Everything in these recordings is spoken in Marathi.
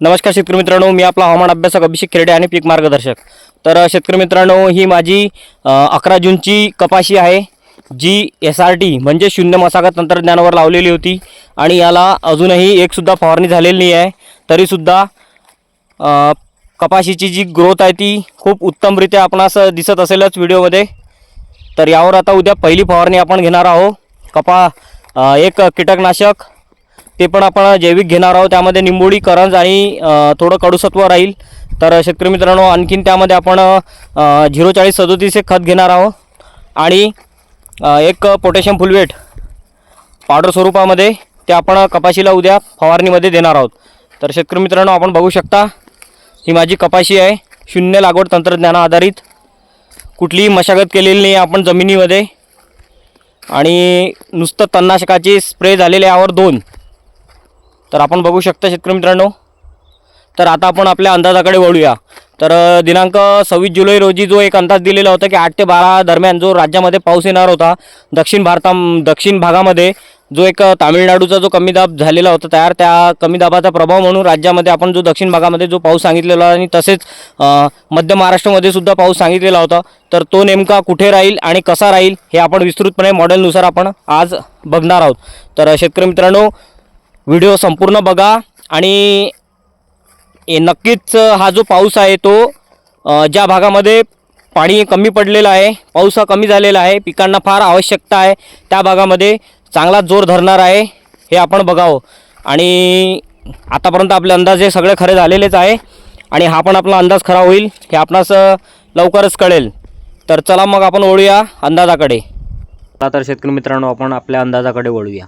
नमस्कार शेतकरी मित्रांनो मी आपला हवामान अभ्यासक अभिषेक खेरडे आणि पीक मार्गदर्शक. तर शेतकरी मित्रांनो ही माझी अकरा जूनची कपाशी आहे जी एस आर टी म्हणजे शून्य मसागत तंत्रज्ञानावर लावलेली होती आणि याला अजूनही एकसुद्धा फवारणी झालेली नाही आहे. तरीसुद्धा कपाशीची जी ग्रोथ आहे ती खूप उत्तमरित्या आपणास दिसत असेलच व्हिडिओमध्ये. तर यावर आता उद्या पहिली फवारणी आपण घेणार आहोत. कपा एक कीटकनाशक ते पण आपण जैविक घेणार आहोत. त्यामध्ये निंबोळी करंज आणि थोडं कडुसत्व राहील. तर शेतकरी मित्रांनो आणखीन त्यामध्ये आपण झिरो चाळीस सदोतीस एक खत घेणार आहोत. आणि एक पोटॅशियम फुलवेट पावडर स्वरूपामध्ये ते आपण कपाशीला उद्या फवारणीमध्ये देणार आहोत. तर शेतकरी मित्रांनो आपण बघू शकता ही माझी कपाशी आहे. शून्य लागवड तंत्रज्ञाना आधारित. कुठलीही मशागत केलेली नाही आपण जमिनीमध्ये. आणि नुसतं तणनाशकाची स्प्रे झालेले यावर दोन. तर आपण बघू शकता शेतकरी मित्रांनो. तर आता आपण आपल्या अंदाजाकडे वळूया. तर दिनांक सव्वीस जुलै रोजी जो एक अंदाज दिलेला होता की आठ ते बारा दरम्यान जो राज्यामध्ये पाऊस येणार होता दक्षिण भारता दक्षिण भागामध्ये जो एक तामिळनाडूचा जो कमी दाब झालेला होता तयार त्या कमी दाबाचा प्रभाव म्हणून राज्यामध्ये आपण जो दक्षिण भागामध्ये जो पाऊस सांगितलेला होता आणि तसेच मध्य महाराष्ट्रामध्ये सुद्धा पाऊस सांगितलेला होता. तर तो नेमका कुठे राहील आणि कसा राहील हे आपण विस्तृतपणे मॉडेलनुसार आपण आज बघणार आहोत. तर शेतकरी मित्रांनो व्हिडिओ संपूर्ण बघा. आणि नक्कीच हा जो पाऊस आहे तो ज्या भागामध्ये पाणी कमी पडलेलं आहे पाऊस हा कमी झालेला आहे पिकांना फार आवश्यकता आहे त्या भागामध्ये चांगला जोर धरणार आहे हे आपण बघावं. आणि आतापर्यंत आपले अंदाज हे सगळे खरे झालेलेच आहे. आणि हा पण आपला अंदाज खरा होईल हे आपणास लवकरच कळेल. तर चला मग आपण वळूया अंदाजाकडे. आता तर शेतकरी मित्रांनो आपण आपल्या अंदाजाकडे वळूया.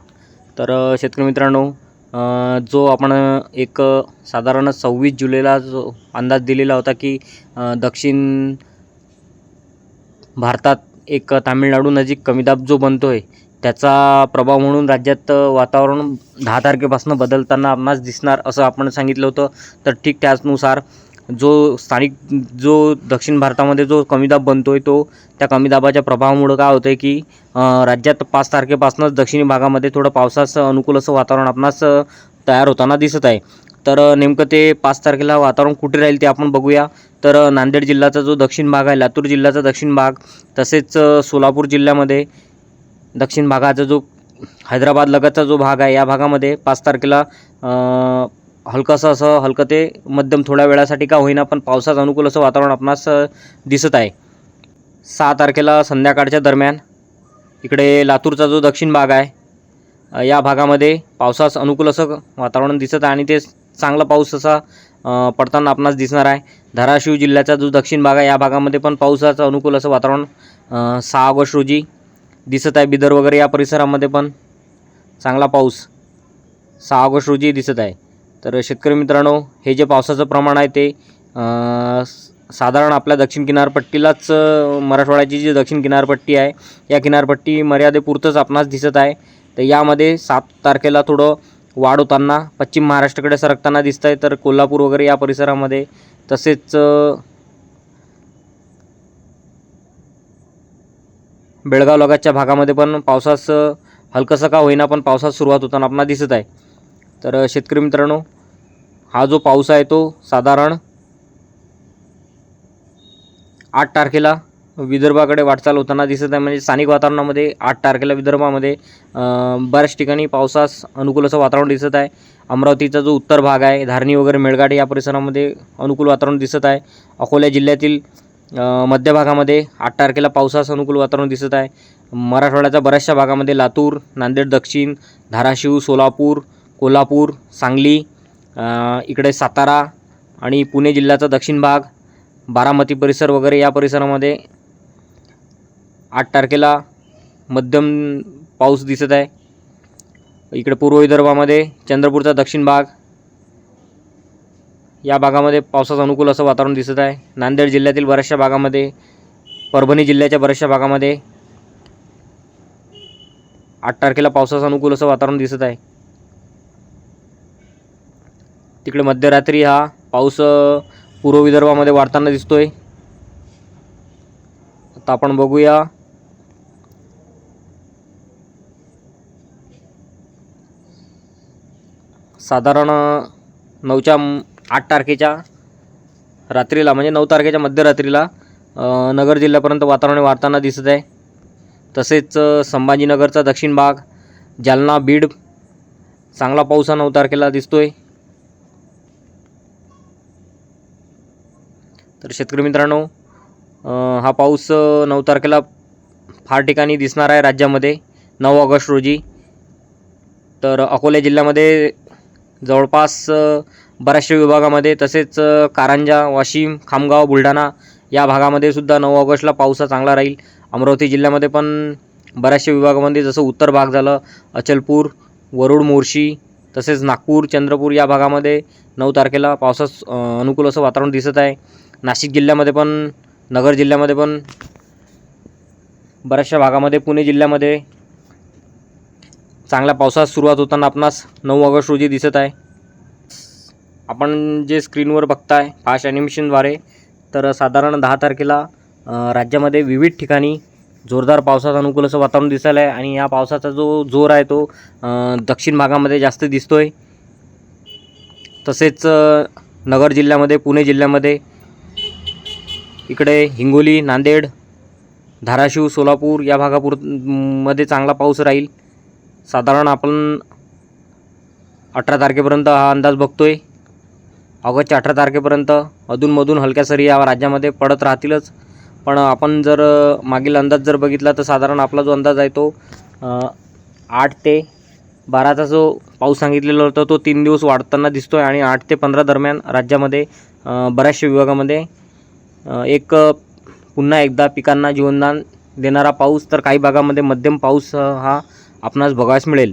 तर शेतकरी मित्रांनो जो आपण एक साधारण सव्वीस जुलैला जो अंदाज दिलेला होता की दक्षिण भारतात एक तामिळनाडू नजीक जो बनतो आहे त्याचा प्रभाव म्हणून राज्यात वातावरण दहा तारखेपासून बदलताना आपणास दिसणार असं आपण सांगितलं होतं. तर ठीक त्याचनुसार जो स्थानिक जो दक्षिण भारतामध्ये जो कमी दाब बनतो आहे तो त्या कमी दाबाच्या प्रभावामुळं काय होतं आहे की राज्यात पाच तारखेपासूनच दक्षिणी भागामध्ये थोडं पावसाचं अनुकूल असं वातावरण आपणास तयार होताना दिसत आहे. तर नेमकं ते पाच तारखेला वातावरण कुठे राहील ते आपण बघूया. तर नांदेड जिल्ह्याचा जो दक्षिण भाग आहे लातूर जिल्ह्याचा दक्षिण भाग तसेच सोलापूर जिल्ह्यामध्ये दक्षिण भागाचा जो हैदराबाद लगतचा जो भाग आहे या भागामध्ये पाच तारखेला हलकंसं असं हलकं ते मध्यम थोड्या वेळासाठी का होईना पण पावसाचं अनुकूल असं वातावरण आपणास दिसत आहे. सहा तारखेला संध्याकाळच्या दरम्यान इकडे लातूरचा जो दक्षिण भाग आहे या भागामध्ये पावसास अनुकूल असं वातावरण दिसत आहे आणि ते चांगला पाऊस असा पडताना आपणास दिसणार आहे. धाराशिव जिल्ह्याचा जो दक्षिण भाग आहे या भागामध्ये पण पावसाचं अनुकूल असं वातावरण सहा ऑगस्ट रोजी दिसत आहे. बिदर वगैरे या परिसरामध्ये पण चांगला पाऊस सहा ऑगस्ट रोजी दिसत आहे. तर शेतकरी मित्रांनो हे जे पावसाचं प्रमाण आहे ते साधारण आपल्या दक्षिण किनारपट्टीलाच मराठवाड्याची जी दक्षिण किनारपट्टी आहे या किनारपट्टी मर्यादेपुरतंच आपणास दिसत आहे. तर यामध्ये सात तारखेला थोडं वाढ होताना पश्चिम महाराष्ट्राकडे सरकताना दिसत आहे तर कोल्हापूर वगैरे या परिसरामध्ये तसेच बेळगाव लगतच्या भागामध्ये पण पावसास हलकंसं का होईना पण पावसास सुरुवात होताना आपणास दिसत आहे. तर शेतकरी मित्रांनो हा जो पाऊस आहे तो साधारण आठ तारखेला विदर्भाकडे वाटचाल होताना दिसत आहे. म्हणजे स्थानिक वातावरणामध्ये आठ तारखेला विदर्भामध्ये बऱ्याच ठिकाणी पावसास अनुकूल असं वातावरण दिसत आहे. अमरावतीचा जो उत्तर भाग आहे धारणी वगैरे मेळघाट या परिसरामध्ये अनुकूल वातावरण दिसत आहे. अकोला जिल्ह्यातील मध्य भागामध्ये आठ तारखेला पावसास अनुकूल वातावरण दिसत आहे. मराठवाड्याच्या बऱ्याचशा भागामध्ये लातूर नांदेड दक्षिण धाराशिव सोलापूर कोल्हापूर सांगली इकडे सातारा आणि पुणे जिल्ह्याचा दक्षिण भाग बारामती परिसर वगैरे या परिसरामध्ये आठ तारखेला मध्यम पाऊस दिसत आहे. इकडे पूर्व विदर्भामध्ये चंद्रपूरचा दक्षिण भाग या भागामध्ये पावसाचं अनुकूल असं वातावरण दिसत आहे. नांदेड जिल्ह्यातील बऱ्याचशा भागामध्ये परभणी जिल्ह्याच्या बऱ्याचशा भागामध्ये आठ तारखेला पावसाचं अनुकूल असं वातावरण दिसत आहे. तिकडे मध्यरात्री हा पाऊस पूर्व विदर्भामध्ये वाढताना दिसतोय. आता आपण बघूया. साधारण नऊच्या आठ तारखेच्या रात्रीला म्हणजे नऊ तारखेच्या मध्यरात्रीला नगर जिल्ह्यापर्यंत वातावरण वाढताना दिसत आहे. तसेच संभाजीनगरचा दक्षिण भाग जालना बीड चांगला पाऊस हा नऊ तारखेला दिसतोय. तर शेतकरी मित्रांनो हा पाऊस नऊ तारखेला फार ठिकाणी दिसणार आहे राज्यामध्ये नऊ ऑगस्ट रोजी. तर अकोला जिल्ह्यामध्ये जवळपास बऱ्याचशा विभागामध्ये तसेच कारंजा वाशिम खामगाव बुलढाणा या भागामध्ये सुद्धा नऊ ऑगस्टला पाऊस हा चांगला राहील. अमरावती जिल्ह्यामध्ये पण बऱ्याचशा विभागामध्ये जसं उत्तर भाग झालं अचलपूर वरुड मोर्शी तसेच नागपूर चंद्रपूर या भागामध्ये नऊ तारखेला पावसास अनुकूल असं वातावरण दिसत आहे. नाशिक जिल्ह्यामध्ये पण नगर जिल्ह्यामध्ये पण बऱ्याचशा भागामध्ये पुणे जिल्ह्यामध्ये चांगल्या पावसास सुरुवात होताना आपणास नऊ ऑगस्ट रोजी दिसत आहे. आपण जे स्क्रीनवर बघताय फास्ट ॲनिमेशनद्वारे तर साधारण दहा तारखेला राज्यामध्ये विविध ठिकाणी जोरदार पावसाचं अनुकूल असं वातावरण दिसायला आहे आणि या पावसाचा जो जोर आहे तो दक्षिण भागामध्ये जास्त दिसतो आहे तसेच नगर जिल्ह्यामध्ये पुणे जिल्ह्यामध्ये इकडे हिंगोली नांदेड धाराशिव सोलापूर या भागापूरमध्ये चांगला पाऊस राहील. साधारण आपण अठरा तारखेपर्यंत हा अंदाज बघतोय. ऑगस्टच्या अठरा तारखेपर्यंत अधूनमधून हलक्या सरी या राज्यामध्ये पडत राहतीलच. पण आपण जर मागील अंदाज जर बघितला तर साधारण आपला जो अंदाज आहे तो आठ ते बाराचा जो पाऊस सांगितलेला होता तो तीन दिवस वाढताना दिसतो आहे आणि आठ ते पंधरा दरम्यान राज्यामध्ये बऱ्याचशा विभागामध्ये एक पुन्हा एकदा पिकांना जीवनदान देणारा पाऊस तर काही भागामध्ये मध्यम पाऊस हा आपणास बघायला मिळेल.